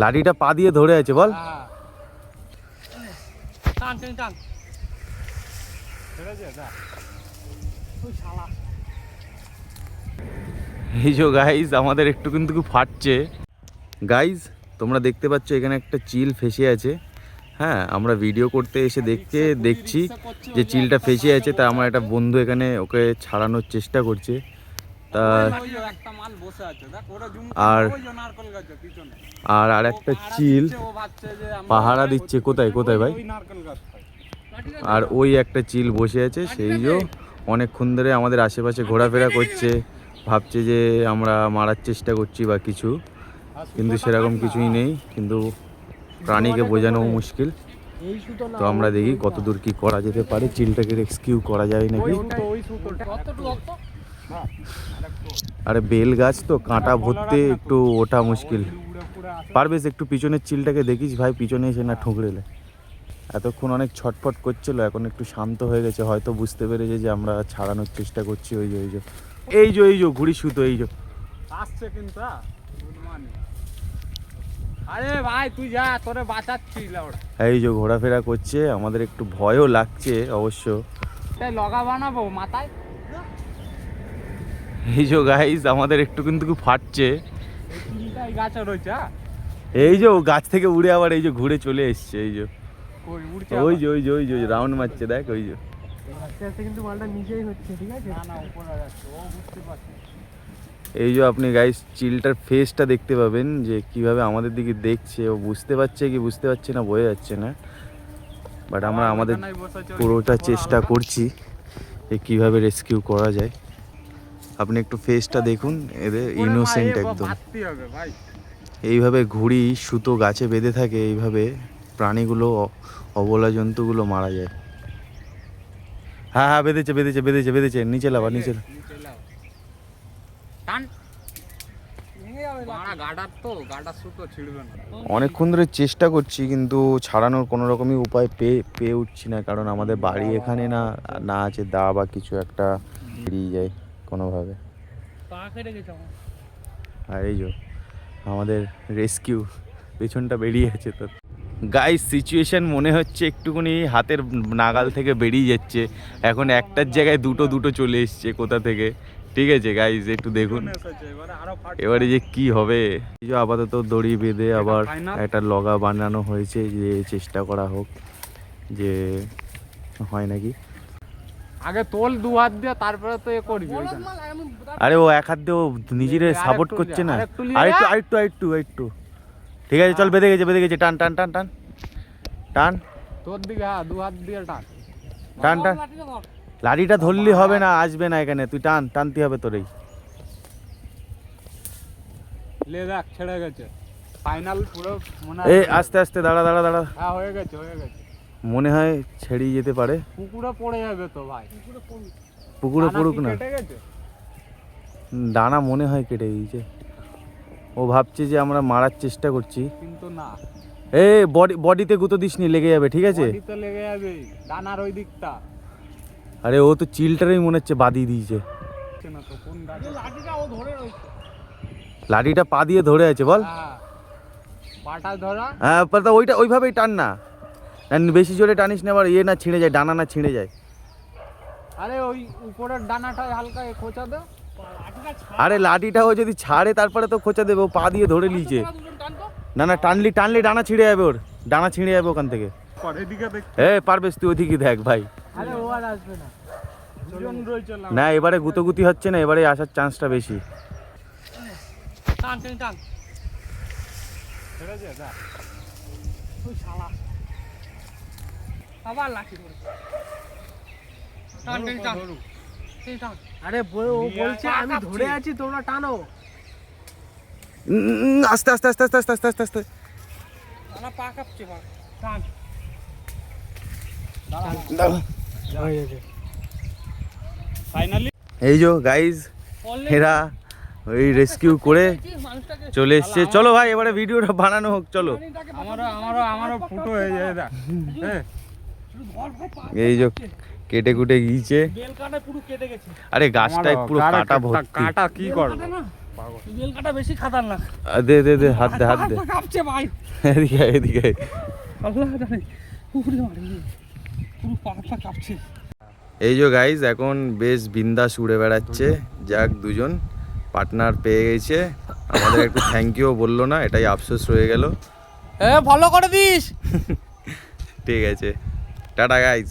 লাঠিটা পা দিয়ে ধরে আছে, বল। এই যে গাইজ আমাদের একটু কিন্তু খুব ফাটছে। গাইজ তোমরা দেখতে পাচ্ছ এখানে একটা চিল ফেসে আছে। হ্যাঁ আমরা ভিডিও করতে এসে দেখতে দেখছি যে চিলটা ফেসে আছে, তা আমার একটা বন্ধু এখানে ওকে ছাড়ানোর চেষ্টা করছে। তা আর- আর আর একটা চিল পাহারা দিচ্ছে। কোথায় কোথায় ভাই। আর ওই একটা চিল বসে আছে, সেই যে অনেকক্ষণ ধরে আমাদের আশেপাশে ঘোরাফেরা করছে, ভাবছে যে আমরা মারার চেষ্টা করছি বা কিছু, কিন্তু সেরকম কিছুই নেই, কিন্তু প্রাণীকে বোঝানো মুশকিল। তো আমরা দেখি কতদূর কি করা যেতে পারে, চিলটাকে রেস্কিউ করা যায় নাকি? আরে বেল গাছ তো কাঁটা ভরতে একটু ওঠা মুশকিল। পারবেস একটু পিছনের চিলটাকে দেখিস ভাই পিছনে এসে না ঠুকরেলে এতক্ষণ অনেক ছটফট করছিল এখন একটু শান্ত হয়ে গেছে হয়তো বুঝতে পেরেছে যে আমরা ছাড়ানোর চেষ্টা করছি ওই যে ওই যে। এই যে এই যে ঘুড়ি সুতো এই যে। আসছে কিন্তু. আরে ভাই তুই যা তোরে এই যে ঘোরাফেরা করছে আমাদের একটু ভয়ও লাগছে অবশ্য। লগা বানাবো মাথায়? এই যে গাইজ আমাদের একটু কিন্তু খুব ফাটছে। এই যে ও গাছ থেকে উড়ে আবার এই যে ঘুরে চলে এসছে এই যে। ওই? যে ওই যে ওই যে রাউন্ড মারছে দেখ ওই যে। আস্তে আস্তে কিন্তু মালটা নিজেই হচ্ছে ঠিক আছে? না না উপরে যাচ্ছে ও বুঝতে পারছে। এই যে আপনি গাইস চিলটার ফেসটা দেখতে পাবেন যে কীভাবে আমাদের দিকে দেখছে ও বুঝতে পারছে কি বুঝতে পারছে না বোঝা যাচ্ছে না। বাট আমরা আমাদের পুরোটা চেষ্টা করছি যে কীভাবে রেস্কিউ করা যায়। আপনি একটু ফেসটা দেখুন এদের ইনোসেন্ট একদম। এইভাবে ঘুড়ি সুতো গাছে বেঁধে থাকে এইভাবে প্রাণীগুলো অবলা জন্তুগুলো মারা যায়। হ্যাঁ হ্যাঁ বেঁধেছে বেঁধেছে বেঁধেছে বেঁধেছে। নিচে লাবা নিচে অনেকক্ষণ ধরে চেষ্টা করছি কিন্তু ছাড়ানোর কোনো রকমই উপায় পেয়ে পেয়ে উঠছি না কারণ আমাদের বাড়ি এখানে না না আছে দা বা কিছু একটা বেরিয়ে যায়। কোনোভাবে। আর এই যে আমাদের রেস্কিউ পেছনটা বেরিয়ে আছে তো। গাইস সিচুয়েশন মনে হচ্ছে একটুখানি হাতের নাগাল থেকে বেরিয়ে যাচ্ছে। এখন একটার জায়গায় দুটো দুটো চলে এসছে কোথা থেকে? ঠিক আছে গাইস একটু দেখুন। এবারে যে কি হবে? এই যে আপাতত দড়ি বেঁধে আবার একটা লগা বানানো হয়েছে যে চেষ্টা করা হোক যে হয় নাকি? আগে তোল দু হাত দিয়ে তারপরে তো এ করবি। আরে ও এক হাত দিয়ে নিজের সাপোর্ট করছে না। আরেকটু আরেকটু। আরেকটু আরেকটু। ঠিক আছে চল বেঁধে গেছে বেঁধে গেছে। টান টান টান টান। টান। তোর দিকে হ্যাঁ দু হাত দিয়ে টান। টান টান। লাঠিটা ধরলি হবে না আসবে না এখানে। তুই টান টানতে হবে তোরই। লে দেখ ছেড়ে গেছে। ফাইনাল পুরো এই আস্তে আস্তে দাঁড়া দাঁড়া দাঁড়া। হ্যাঁ হয়ে গেছে হয়ে গেছে। মনে হয় ছেড়িয়ে যেতে পারে। পুকুরে পড়ে যাবে তো ভাই। পুকুরে পড়ুক না। ডানা মনে হয় কেটে গিয়েছে। ও ভাবছে যে আমরা মারার চেষ্টা করছি। কিন্তু না। এ বডি বডিতে গুঁতো দিসনি লেগে যাবে ঠিক আছে? তো লেগে যাবে ডানার ওই দিকটা। আরে ও তো চিলটারই মনে হচ্ছে বাদিয়ে দিয়েছে। না লাঠিটা পা দিয়ে ধরে আছে বল। হ্যাঁ পাটা ধরা। হ্যাঁ ওইটা ওইভাবেই টান না না, বেশি জোরে টানিস না আবার ইয়ে না ছিঁড়ে যায় ডানা না ছিঁড়ে যায়। আরে ওই উপরের ডানাটায় হালকা এ খোঁচা দে। আরে লাঠিটা ও যদি ছাড়ে তারপরে তো খোঁচা দেবে ও পা দিয়ে ধরে নিয়েছে। না না টানলি টানলি ডানা ছিঁড়ে যাবে ওর ডানা ছিঁড়ে যাবে ওখান থেকে। এ পারবেস তুই ওদিকে দেখ ভাই। আরে ও আর আসবে না। এবারে গুতোগুতি হচ্ছে না এবারে আসার চান্সটা বেশি। টান টান টান। ছেড়েছে যা। তুই শালা। আবার লাঠি ধরে টান টান টান আরে ও বলছে আমি ধরে আছি তোমরা টানো। আস্তে আস্তে আস্তে আস্তে আস্তে আস্তে আস্তে আস্তে। আমার পা কাঁপছে পা টান। ফাইনালি এই যে গাইজ এরা ওই রেস্কিউ করে চলে এসছে। চলো ভাই এবারে ভিডিওটা বানানো হোক চলো। আমারও আমারও আমারও ফুটো হয়ে যায় হ্যাঁ। এই যে কেটে কুটে গিয়েছে। বেল কাটা পুরো কেটে গেছে। আরে গাছটায় পুরো কাটা ভর্তি। কাটা কি করবে? পাগল। বেল কাটা বেশি খাতারনাক। দে দে দে হাত দে হাত দে। কাঁপছে ভাই। এদিকে এদিকে আল্লাহ জানে পুকুরে মারে পুরো কাঁপছে। এই যে গাইজ এখন বেশ বিন্দাস উড়ে বেড়াচ্ছে। যাক দুজন পার্টনার পেয়ে গেছে। আমাদের একটু থ্যাংক ইউ বলল না এটাই আফসোস রয়ে গেল। হ্যাঁ ভালো করে দিস। ঠিক আছে। Tata guys